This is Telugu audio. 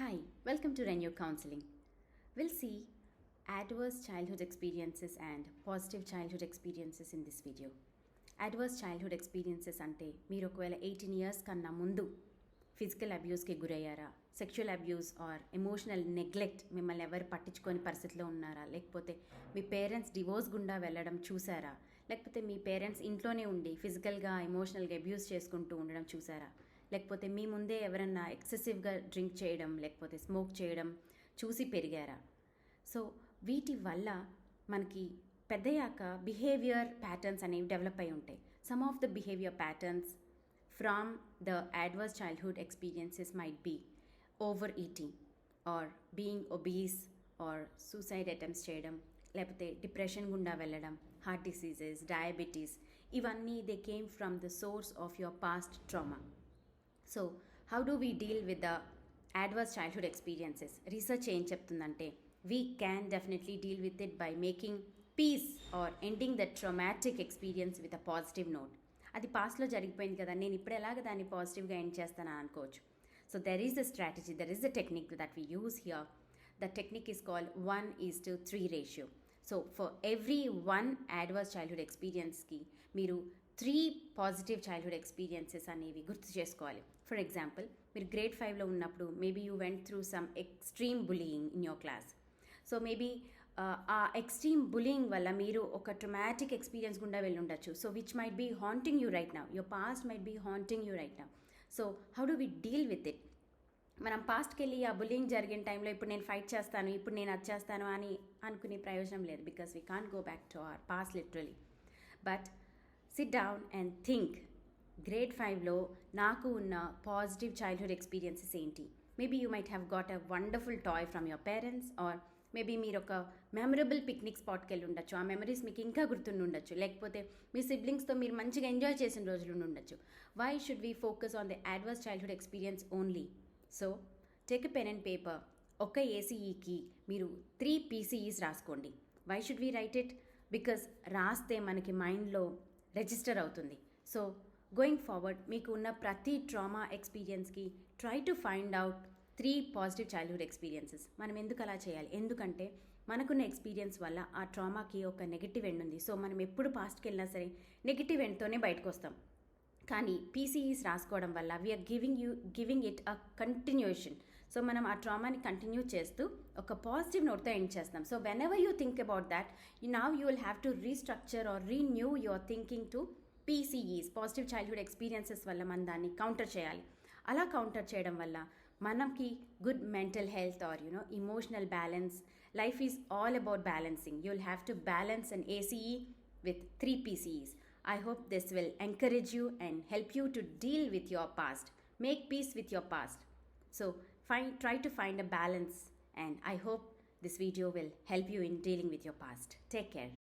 Hi, welcome to Renew Counseling. We'll see adverse childhood experiences and positive childhood experiences in this video. Adverse childhood experiences అంటే మీరు ఒకవేళ ఎయిటీన్ ఇయర్స్ కన్నా ముందు ఫిజికల్ అబ్యూస్కి గురయ్యారా sexual abuse or emotional neglect మిమ్మల్ని ఎవరు పట్టించుకొని పరిస్థితిలో ఉన్నారా లేకపోతే మీ పేరెంట్స్ డివోర్స్ గుండా వెళ్ళడం చూసారా లేకపోతే మీ పేరెంట్స్ ఇంట్లోనే ఉండి ఫిజికల్గా ఎమోషనల్గా అబ్యూస్ చేసుకుంటూ ఉండడం చూసారా లేకపోతే మీ ముందే ఎవరన్నా ఎక్సెసివ్గా డ్రింక్ చేయడం లేకపోతే స్మోక్ చేయడం చూసి పెరిగారా? సో వీటి వల్ల మనకి పెద్దయ్యాక బిహేవియర్ ప్యాటర్న్స్ అనేవి డెవలప్ అయి ఉంటాయి. Some of the behaviour patterns from the adverse childhood experiences might be over eating or being obese or suicide attempts చేయడం లేకపోతే డిప్రెషన్ గుండా వెళ్ళడం హార్ట్ డిసీజెస్ డయాబెటీస్ ఇవన్నీ they came from the source of your past trauma. So how do we deal with the adverse childhood experiences research ఏం చెప్తుందంటే we can definitely deal with it by making peace or ending the traumatic experience with a positive note అది పాస్ట్లో జరిగిపోయింది కదా నేను ఇప్పుడు ఎలాగ దాన్ని పాజిటివ్గా ఎండ్ చేస్తానని అనుకోవచ్చు. So there is the strategy there is the technique that we use here the technique is call one is to three ratio so for every one adverse childhood ఎక్స్పీరియన్స్కి మీరు త్రీ పాజిటివ్ చైల్డ్హుడ్ ఎక్స్పీరియన్సెస్ అనేవి గుర్తు చేసుకోవాలి. ఫర్ ఎగ్జాంపుల్ మీరు గ్రేడ్ ఫైవ్లో ఉన్నప్పుడు maybe you went through some extreme bullying in your class so maybe ఆ ఎక్స్ట్రీమ్ బులింగ్ వల్ల మీరు ఒక ట్రమాటిక్ ఎక్స్పీరియన్స్ గుండా వెళ్ళి ఉండొచ్చు so which might be haunting you right now your past might be haunting you right now so how do we deal with it మనం పాస్ట్కి వెళ్ళి ఆ బులింగ్ జరిగిన టైంలో ఇప్పుడు నేను ఫైట్ చేస్తాను ఇప్పుడు నేను అది చేస్తాను అని అనుకునే ప్రయోజనం లేదు because we can go back to our past literally but sit down and think grade ఫైవ్లో నాకు ఉన్న పాజిటివ్ చైల్డ్హుడ్ ఎక్స్పీరియన్సెస్ ఏంటి? Maybe you might have got a wonderful toy from your parents or maybe మీరు ఒక మెమరబుల్ పిక్నిక్ స్పాట్కి వెళ్ళి ఉండొచ్చు ఆ మెమరీస్ మీకు ఇంకా గుర్తుండి ఉండొచ్చు. లేకపోతే మీ సిబ్లింగ్స్తో మీరు మంచిగా ఎంజాయ్ చేసిన రోజులు ఉండొచ్చు. Why should we focus on the adverse childhood experience only so take pen and paper ఒక ఏసీఈకి మీరు త్రీ పీసీఈస్ రాసుకోండి. Why should we write it because రాస్తే మనకి మైండ్లో రిజిస్టర్ అవుతుంది. సో గోయింగ్ ఫార్వర్డ్ మీకు ఉన్న ప్రతి trauma ఎక్స్పీరియన్స్కి try to find out three positive childhood experiences మనం ఎందుకు అలా చేయాలి? ఎందుకంటే మనకున్న ఎక్స్పీరియన్స్ వల్ల ఆ ట్రామాకి ఒక నెగిటివ్ ఎండ్ ఉంది. సో మనం ఎప్పుడు పాస్ట్కి వెళ్ళినా సరే నెగిటివ్ ఎండ్తోనే బయటకు వస్తాం. కానీ పీసీఈస్ రాసుకోవడం వల్ల we're giving you giving it a continuation so మనం ఆ ట్రామాని కంటిన్యూ చేస్తూ ఒక పాజిటివ్ నోట్తో ఎండ్ చేస్తాం. So whenever you think about that you know you will have to restructure or renew your thinking to PCEs positive childhood experiences వల్ల మనం దాన్ని కౌంటర్ చేయాలి అలా కౌంటర్ చేయడం వల్ల మనకి good mental health or you know emotional balance life is all about balancing you will have to balance an ACE with three PCEs I hope this will encourage you and help you to deal with your past. Make peace with your past. So, find, try to find a balance, and I hope this video will help you in dealing with your past. Take care.